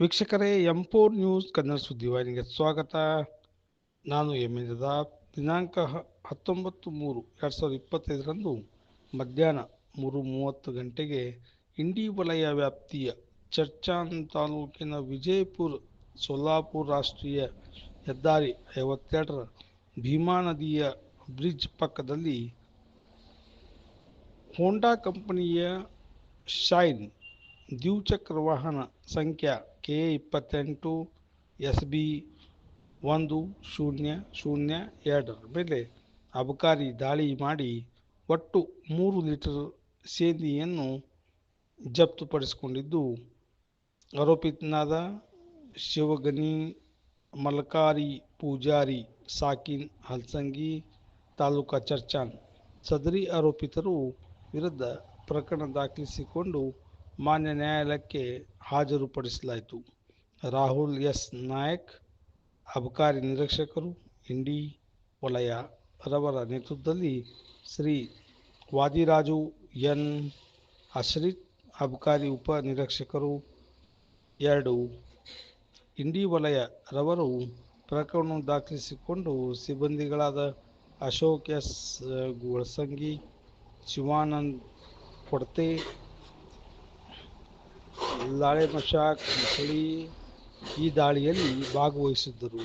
ವೀಕ್ಷಕರೇ M four news Kannada ಸುದ್ದಿವಾಹಿನಿಗೆ ಸ್ವಾಗತ ನಾನು ಎಂ ಎ. ದಿನಾಂಕ ಹತ್ತೊಂಬತ್ತು ಮೂರು ಎರಡು ಸಾವಿರದ ಇಪ್ಪತ್ತೈದರಂದು ಮಧ್ಯಾಹ್ನ ಮೂರು ಮೂವತ್ತು ಗಂಟೆಗೆ ಇಂಡಿ ವಲಯ ವ್ಯಾಪ್ತಿಯ ಚರ್ಚಾನ್ ತಾಲೂಕಿನ ವಿಜಯಪುರ ಸೊಲ್ಲಾಪುರ ರಾಷ್ಟ್ರೀಯ ಹೆದ್ದಾರಿ ಐವತ್ತೆರಡರ ಭೀಮಾ ನದಿಯ ಬ್ರಿಡ್ಜ್ ಪಕ್ಕದಲ್ಲಿ ಹೋಂಡಾ ಕಂಪನಿಯ ಶೈನ್ ದ್ವಿಚಕ್ರ ವಾಹನ ಸಂಖ್ಯೆ ಕೆ ಇಪ್ಪತ್ತೆಂಟು, ಎಸ್ ಬಿ ಒಂದು, ಶೂನ್ಯ ಶೂನ್ಯ ಎರಡರ ಮೇಲೆ ಅಬಕಾರಿ ದಾಳಿ ಮಾಡಿ ಒಟ್ಟು ಮೂರು ಲೀಟರ್ ಸೇಂದಿಯನ್ನು ಜಪ್ತುಪಡಿಸಿಕೊಂಡಿದ್ದು, ಆರೋಪಿತನಾದ ಶಿವಗನಿ ಮಲ್ಕಾರಿ ಪೂಜಾರಿ ಸಾಕಿನ್ ಹಲ್ಸಂಗಿ ತಾಲೂಕಾ ಚರ್ಚಾನ್. ಸದರಿ ಆರೋಪಿತರು ವಿರುದ್ಧ ಪ್ರಕರಣ ದಾಖಲಿಸಿಕೊಂಡು ಮಾನ್ಯ ನ್ಯಾಯಾಲಯಕ್ಕೆ ಹಾಜರುಪಡಿಸಲಾಯಿತು. ರಾಹುಲ್ ಎಸ್. ನಾಯಕ್ ಅಬಕಾರಿ ನಿರೀಕ್ಷಕರು ಇಂಡಿ ವಲಯ ರವರ ನೇತೃತ್ವದಲ್ಲಿ ಶ್ರೀ ವಾದಿರಾಜು ಎನ್. ಅಶ್ರಿತ್ ಅಬಕಾರಿ ಉಪ ನಿರೀಕ್ಷಕರು ಎರಡು. ಇಂಡಿ ವಲಯ ರವರು ಪ್ರಕರಣ ದಾಖಲಿಸಿಕೊಂಡು ಸಿಬ್ಬಂದಿಗಳಾದ ಅಶೋಕ್ ಎಸ್. ಗುಳಸಂಗಿ, ಶಿವಾನಂದ್ ಕೊಡ್ತೆ ಲಾಳೆ ಮಶಾಕ್ ಮಸಳಿ ಈ ದಾಳಿಯಲ್ಲಿ ಭಾಗವಹಿಸಿದ್ದರು.